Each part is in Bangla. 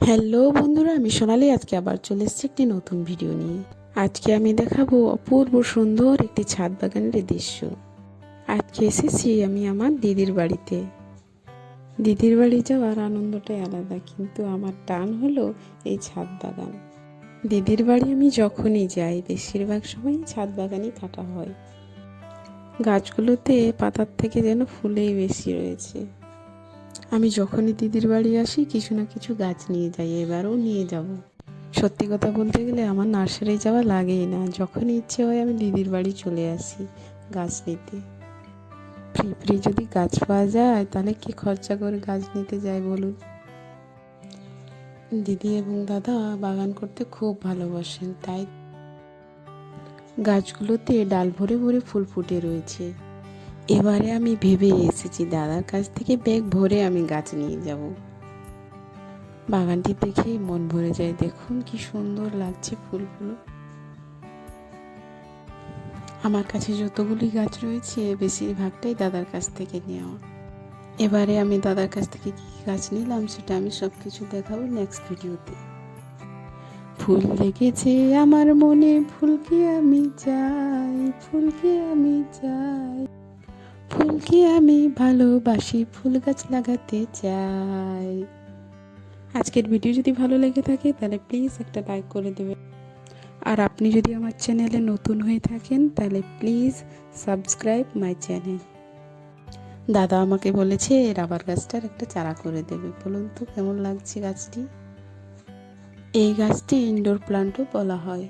হ্যালো বন্ধুরা, আমি সোনালি। আজকে আবার চলে এসেছি একটি নতুন ভিডিও নিয়ে। আজকে আমি দেখাবো অপূর্ব সুন্দর একটি ছাদ বাগানের দৃশ্য। আজকে এসেছি আমি আমার দিদির বাড়িতে। দিদির বাড়ি যাওয়ার আনন্দটাই আলাদা, কিন্তু আমার টান হলো এই ছাদ বাগান। দিদির বাড়ি আমি যখনই যাই, বেশিরভাগ সময়ই ছাদ বাগানই কাটা হয়। গাছগুলোতে পাতার থেকে যেন ফুলেই বেশি রয়েছে। আমি যখনই দিদির বাড়ি আসি, কিছু না কিছু গাছ নিয়ে যাই, এবারও নিয়ে যাব। সত্যি কথা বলতে গেলে আমার নার্সারি যাওয়া লাগেই না। যখনই ইচ্ছে হয় আমি দিদির বাড়ি চলে আসি গাছ নিতে। ফ্রি ফ্রি যদি গাছ পাওয়া যায়, তাহলে কি খরচা করে গাছ নিতে যাই বলুন? দিদি এবং দাদা বাগান করতে খুব ভালোবাসেন, তাই গাছগুলোতে ডাল ভরে ভরে ফুল ফুটে রয়েছে। এবারে আমি ভেবে এসেছি দাদার কাছ থেকে ব্যাগ ভরে আমি গাছ নিয়ে যাব। বাগানটি দেখেই মন ভরে যায়, দেখুন কি সুন্দর লাগছে ফুলগুলো। আমার কাছে যতগুলি গাছ রয়েছে, বেশিরভাগটাই দাদার কাছ থেকে নেওয়া। এবারে আমি দাদার কাছ থেকে কী কী গাছ নিলাম, সেটা আমি সব কিছু দেখাবো নেক্সট ভিডিওতে ফুল লেগেছে আমার মনে, ফুলকে আমি চাই, ফুলকে আমি চাই। ফুলকে আমি ভালোবাসি, ফুল গাছ লাগাতে চাই। আজকের ভিডিও যদি ভালো লেগে থাকে, তাহলে প্লিজ একটা লাইক করে দেবে আর আপনি যদি আমার চ্যানেলে নতুন হয়ে থাকেন, তাহলে প্লিজ সাবস্ক্রাইব মাই চ্যানেল দাদা আমাকে বলেছে, রাবার গাছটার একটা চারা করে দেবে। বলুন তো কেমন লাগছে গাছটি? এই গাছটি ইনডোর প্লান্টও বলা হয়।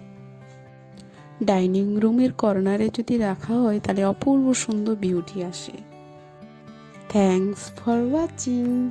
ডাইনিং রুমের কর্নারে যদি রাখা হয় তাহলে অপূর্ব সুন্দর বিউটি আসে। Thanks for watching